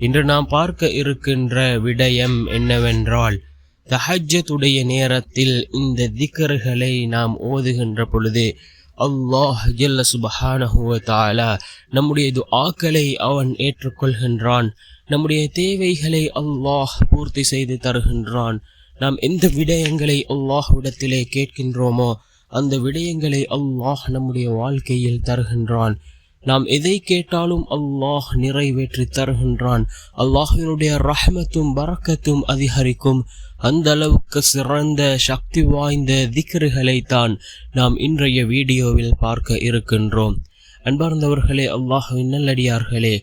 இன்று நாம் பார்க்க இருக்கின்ற விடயம் என்னவென்றால் தஹஜத்துடைய நேரத்தில் இந்த திக்கர்களை நாம் ஓதுகின்ற பொழுது அல்லாஹ் ஜல்ல சுபஹானஹுவத்தாலா நம்முடைய துஆக்களை அவன் ஏற்றுக்கொள்கின்றான். நம்முடைய தேவைகளை அல்லாஹ் பூர்த்தி செய்து தருகின்றான். நாம் எந்த விடயங்களை அல்லாஹ்விடத்திலே கேட்கின்றோமோ அந்த விடயங்களை அல்லாஹ் நம்முடைய வாழ்க்கையில் தருகின்றான். நாம் எதை கேட்டாலும் அல்லாஹ் நிறைவேற்றி தருகின்றான். அல்லாஹினுடைய ரஹமத்தும் பறக்கத்தும் அதிகரிக்கும். அந்த அளவுக்கு சிறந்த சக்தி வாய்ந்த திக்ருகளை தான் நாம் இன்றைய வீடியோவில் பார்க்க இருக்கின்றோம். அன்பார்ந்தவர்களே அல்லாஹுவின் நல்லடியார்களே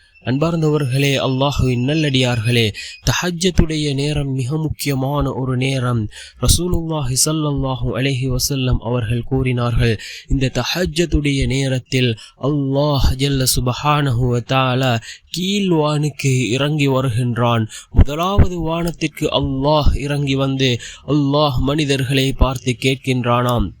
அன்பார்ந்தவர்களே அல்லாஹுவின் நல்லடியார்களே தஹஜத்துடைய நேரம் மிக முக்கியமான ஒரு நேரம். ரசூலுல்லாஹி சல்லல்லாஹு அலஹி வசல்லம் அவர்கள் கூறினார்கள் இந்த தஹஜத்துடைய நேரத்தில் அல்லாஹ் ஜல்ல சுபஹானஹுவ தாலா கீழ் வானுக்கு இறங்கி வருகின்றான். முதலாவது வானத்திற்கு அல்லாஹ் இறங்கி வந்து அல்லாஹ் மனிதர்களை பார்த்து கேட்கின்றானாம்.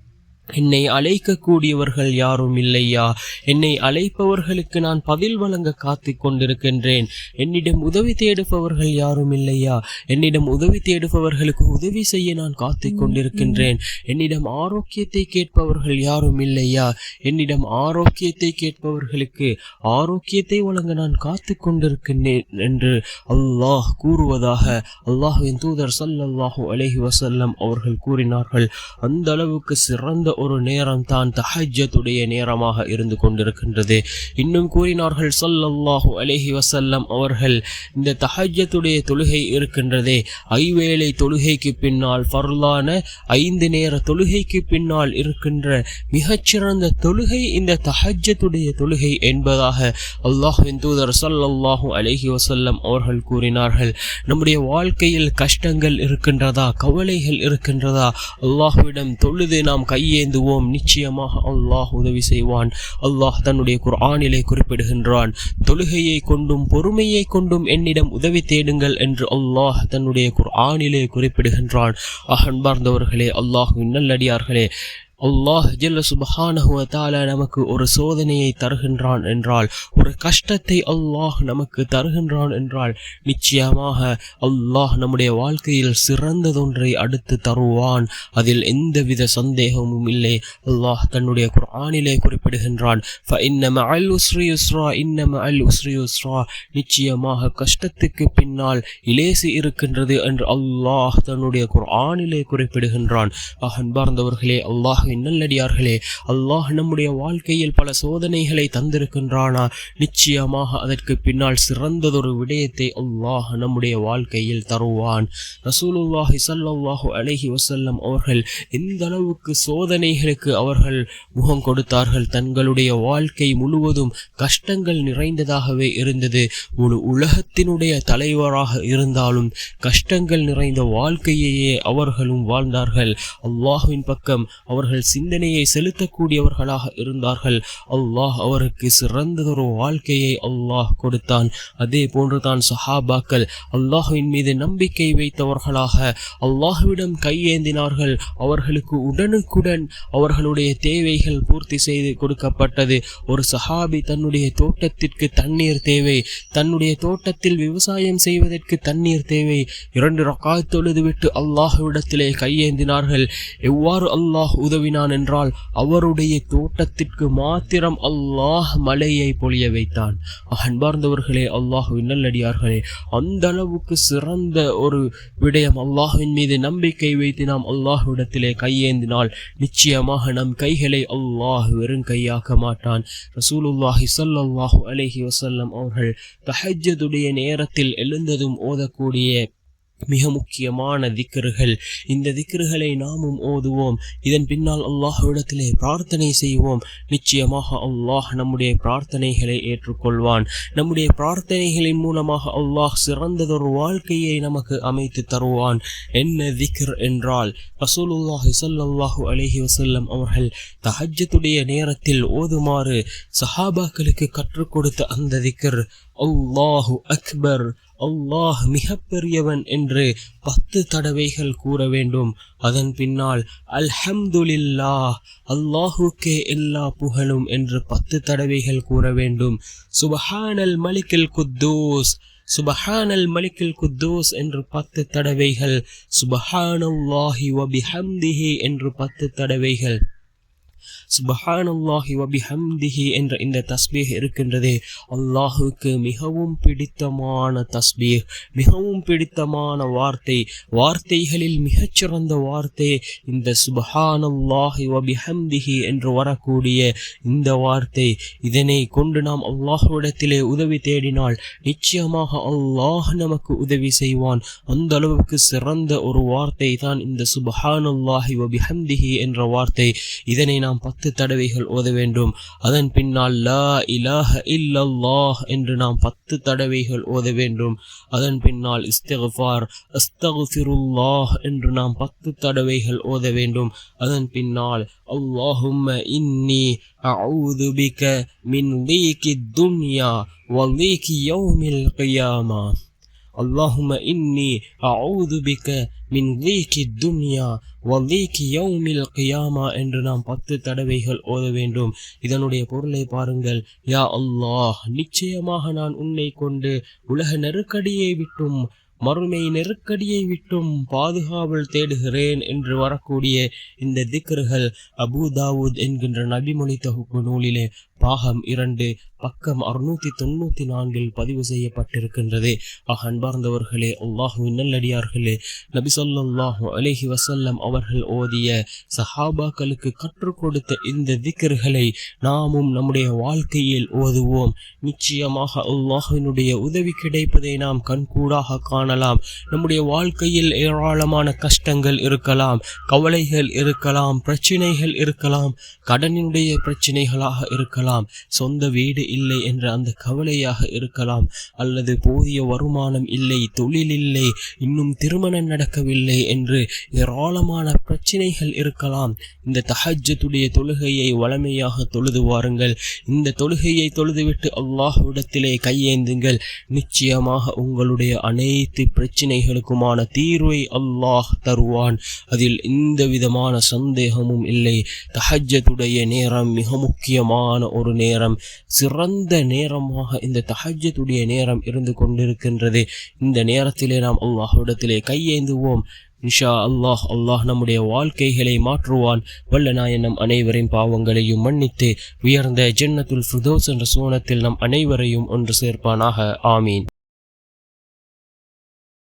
என்னை அழைக்கக்கூடியவர்கள் யாரும் இல்லையா? என்னை அழைப்பவர்களுக்கு நான் பதில் வழங்க காத்து கொண்டிருக்கின்றேன். என்னிடம் உதவி தேடுபவர்கள் யாரும் இல்லையா? என்னிடம் உதவி தேடுபவர்களுக்கு உதவி செய்ய நான் காத்து கொண்டிருக்கின்றேன். என்னிடம் ஆரோக்கியத்தை கேட்பவர்கள் யாரும் இல்லையா? என்னிடம் ஆரோக்கியத்தை கேட்பவர்களுக்கு ஆரோக்கியத்தை வழங்க நான் காத்து கொண்டிருக்கின்றேன் என்று அல்லாஹ் கூறுவதாக அல்லாஹுவின் தூதர் சல்லாஹூ அலஹி வசல்லம் அவர்கள் கூறினார்கள். அந்த அளவுக்கு சிறந்த ஒரு நேரம் தான் தஹஜத்துடைய நேரமாக இருந்து கொண்டிருக்கின்றது. இன்னும் கூறினார்கள் சொல்லல்லாஹு அலஹி வசல்லம் அவர்கள் இந்த தஹஜத்துடைய தொழுகை இருக்கின்றதே. ஐவேளை தொழுகைக்கு பின்னால் ஃபர்லான ஐந்து நேர தொழுகைக்கு பின்னால் இருக்கின்ற மிகச்சிறந்த தொழுகை இந்த தஹஜத்துடைய தொழுகை என்பதாக அல்லாஹுவின் தூதர் சொல்லல்லாஹு அலஹி வசல்லம் அவர்கள் கூறினார்கள். நம்முடைய வாழ்க்கையில் கஷ்டங்கள் இருக்கின்றதா? கவலைகள் இருக்கின்றதா? அல்லாஹுவிடம் தொழுது நாம் கையேந்து ஏந்துவோம் நிச்சயமாக அல்லாஹ் உதவி செய்வான். அல்லாஹ் தன்னுடைய குர்ஆனிலே குறிப்பிடுகின்றான். தொழுகையை கொண்டும் பொறுமையை கொண்டும் என்னிடம் உதவி தேடுங்கள் என்று அல்லாஹ் தன்னுடைய குர்ஆனிலே குறிப்பிடுகின்றான். அகன்பார்ந்தவர்களே அல்லாஹ் நல்லடியார்களே அல்லாஹ் ஜெல்ல சுபஹானஹுவ நமக்கு ஒரு சோதனையை தருகின்றான் என்றால் ஒரு கஷ்டத்தை அல்லாஹ் நமக்கு தருகின்றான் என்றால் நிச்சயமாக அல்லாஹ் நம்முடைய வாழ்க்கையில் சிறந்ததொன்றை அடுத்து தருவான். அதில் எந்தவித சந்தேகமும் இல்லை. அல்லாஹ் தன்னுடைய குர்ஆனிலே குறிப்பிடுகின்றான் நிச்சயமாக கஷ்டத்துக்கு பின்னால் இலேசு இருக்கின்றது என்று அல்லாஹ் தன்னுடைய குர்ஆனிலே குறிப்பிடுகின்றான். அன்பர்ந்தவர்களே அல்லாஹ் நல்லடியார்களே அல்லாஹ் நம்முடைய வாழ்க்கையில் பல சோதனைகளை தந்திருக்கின்றானா? நிச்சயமாக அதற்கு பின்னால் சிறந்ததொரு விடயத்தை அல்லாஹ் நம்முடைய வாழ்க்கையில் தருவான். ரசூலுல்லாஹி சல்லாஹு அலஹி வசல்லம் அவர்கள் எந்த அளவுக்கு சோதனைகளுக்கு அவர்கள் முகம் கொடுத்தார்கள் தங்களுடைய வாழ்க்கை முழுவதும் கஷ்டங்கள் நிறைந்ததாகவே இருந்தது. முழு உலகத்தினுடைய தலைவராக இருந்தாலும் கஷ்டங்கள் நிறைந்த வாழ்க்கையையே அவர்களும் வாழ்ந்தார்கள். அல்லாஹுவின் பக்கம் அவர்கள் சிந்தனையை செலுத்தக்கூடியவர்களாக இருந்தார்கள். அல்லாஹ் அவருக்கு சிறந்ததொரு வாழ்க்கையை அல்லாஹ் கொடுத்தான். அதே போன்றுதான் சஹாபாக்கள் அல்லாஹுவின் மீது நம்பிக்கை வைத்தவர்களாக அல்லாஹுவிடம் கையேந்தினார்கள். அவர்களுக்கு உடனுக்குடன் அவர்களுடைய தேவைகள் பூர்த்தி செய்து கொடுக்கப்பட்டது. ஒரு சஹாபி தன்னுடைய தோட்டத்திற்கு தண்ணீர் தேவை. தன்னுடைய தோட்டத்தில் விவசாயம் செய்வதற்கு தண்ணீர் தேவை. இரண்டு ரக்காய் தொழுதுவிட்டு அல்லாஹுவிடத்திலே கையேந்தினார்கள். எவ்வாறு அல்லாஹ் உதவி உதவினான் என்றால் அவருடைய தோட்டத்திற்கு மாத்திரம் அல்லாஹ் மலையை பொழிய வைத்தான். அன்பார்ந்தவர்களே அல்லாஹுவின் நல்லடியார்களே அந்த அளவுக்கு சிறந்த ஒரு விடயம் அல்லாஹுவின் மீது நம்பிக்கை வைத்து நாம் அல்லாஹுவிடத்திலே கையேந்தினால் நிச்சயமாக நம் கைகளை அல்லாஹ் வெறும் கையாக்க மாட்டான். ரசூலுல்லாஹி சல்லாஹூ அலஹி வசல்லம் அவர்கள் தஹஜதுடைய நேரத்தில் எழுந்ததும் ஓதக்கூடிய மிக முக்கியமான திக்கர்கள் இந்த திக்கர்களை நாமும் ஓதுவோம். இதன் பின்னால் அல்லாஹ்விடத்திலே பிரார்த்தனை செய்வோம். நிச்சயமாக அல்லாஹ் நம்முடைய பிரார்த்தனைகளை ஏற்றுக்கொள்வான். நம்முடைய பிரார்த்தனைகளின் மூலமாக அல்லாஹ் சிறந்ததொரு வாழ்க்கையை நமக்கு அமைத்து தருவான். என்ன திக்ர் என்றால் ரசூலுல்லாஹி ஸல்லல்லாஹு அலஹி வசல்லம் அவர்கள் தஹஜத்துடைய நேரத்தில் ஓதுமாறு சஹாபாக்களுக்கு கற்றுக் கொடுத்த அந்த திக்ர் அல்லாஹு அக்பர். அல்லாஹ் மிகப்பெரியவன் என்று பத்து தடவைகள் கூற வேண்டும். அதன் பின்னால் அல்ஹம்துலில்லா அல்லாஹுக்கே எல்லா புகழும் என்று பத்து தடவைகள் கூற வேண்டும். சுபஹானல் மலிக்கில் குத்தூஸ் சுபஹானல் மலிக்கில் குத்தூஸ் என்று பத்து தடவைகள். சுபஹானல்லாஹி வபிஹம்திஹி என்று பத்து தடவைகள். சுபஹானல்லாஹி வபிஹம்திஹி என்ற இந்த தஸ்பீஹ் இருக்கின்றதே அல்லாஹுக்கு மிகவும் பிடித்தமான தஸ்பீஹ் மிகவும் பிடித்தமான வார்த்தை வார்த்தைகளில் மிகச்சிறந்த வார்த்தை இந்த சுபஹானல்லாஹி வபிஹம்திஹி என்று வரக்கூடிய இந்த வார்த்தை. இதனை கொண்டு நாம் அல்லாஹுவிடத்திலே உதவி தேடினால் நிச்சயமாக அல்லாஹ் நமக்கு உதவி செய்வான். அந்த அளவுக்கு சிறந்த ஒரு வார்த்தை தான் இந்த சுபஹானல்லாஹி வபிஹம்திஹி என்ற வார்த்தை. இதனை நாம் நாம் பத்து தடவைகள் ஓத வேண்டும். அதன் பின்னால் லா இலாஹ இல்லல்லாஹ் என்று நாம் பத்து தடவைகள் ஓத வேண்டும். அதன் பின்னால் இஸ்தகுஃபார் அஸ்தகுஃபிருல்லாஹ் என்று நாம் பத்து தடவைகள் ஓத வேண்டும். அதன் பின்னால் அல்லாஹும்ம இன்னி அவுது பிக மின் லீக்கி துன்யா வல்லீக்கி யௌமில் கியாமா. அல்லாஹும இன்னி அவுது மின் தீக்கி துன்யா வலீக்கி யௌமில் கியாமா என்று நாம் பத்து தடவைகள் ஓத வேண்டும். இதனுடைய பொருளை பாருங்கள். யா அல்லாஹ் நிச்சயமாக நான் உன்னை கொண்டு உலக நெருக்கடியை விட்டும் மறுமை நெருக்கடியை விட்டும் பாதுகாவல் தேடுகிறேன் என்று வரக்கூடிய இந்த திக்ருகள் அபுதாவூத் என்கின்ற நபிமொழி தொகுப்பு நூலிலே பாகம் இரண்டு பக்கம் அறுநூத்தி தொண்ணூத்தி நான்கில் பதிவு செய்யப்பட்டிருக்கின்றது. ஆக அன்பார்ந்தவர்களே அல்லாஹுவின் நல்லடியார்களே நபிசல்லாஹு சொல்லாஹு வசல்லம் அவர்கள் ஓதிய சஹாபாக்களுக்கு கற்றுக் கொடுத்த இந்த திக்கர்களை நாமும் நம்முடைய வாழ்க்கையில் ஓதுவோம். நிச்சயமாக அல்லாஹுவினுடைய உதவி கிடைப்பதை நாம் கண்கூடாக காணலாம். நம்முடைய வாழ்க்கையில் ஏராளமான கஷ்டங்கள் இருக்கலாம் கவலைகள் இருக்கலாம் பிரச்சனைகள் இருக்கலாம் கடனினுடைய பிரச்சனைகளாக இருக்கலாம் சொந்த வீடு இல்லை என்ற அந்த கவலையாக இருக்கலாம். அல்லது போதிய வருமானம் இல்லை தொழில் இல்லை இன்னும் திருமணம் நடக்கவில்லை என்று ஏராளமான பிரச்சனைகள் இருக்கலாம். இந்த தஹஜத்துடைய தொழுகையை வளமையாக தொழுது வாருங்கள். இந்த தொழுகையை தொழுதுவிட்டு அல்லாஹ்விடத்திலே கையேந்துங்கள். நிச்சயமாக உங்களுடைய அனைத்து பிரச்சனைகளுக்குமான தீர்வை அல்லாஹ் தருவான். அதில் எந்த விதமான சந்தேகமும் இல்லை. தஹஜத்துடைய நேரம் மிக முக்கியமான ஒரு நேரம். சிற சிறந்த நேரமாக இந்த தஹஜத்துடைய நேரம் இருந்து கொண்டிருக்கின்றது. இந்த நேரத்திலே நாம் அல்லாஹ்விடத்திலே கையேந்துவோம். இன்ஷா அல்லாஹ் அல்லாஹ் நம்முடைய வாழ்க்கைகளை மாற்றுவான். வல்ல நாயனம் அனைவரின் பாவங்களையும் மன்னித்து உயர்ந்த ஜென்னத்துல் ஃபிர்தோஸ் என்ற சோனத்தில் நம் அனைவரையும் ஒன்று சேர்ப்பானாக. ஆமீன்.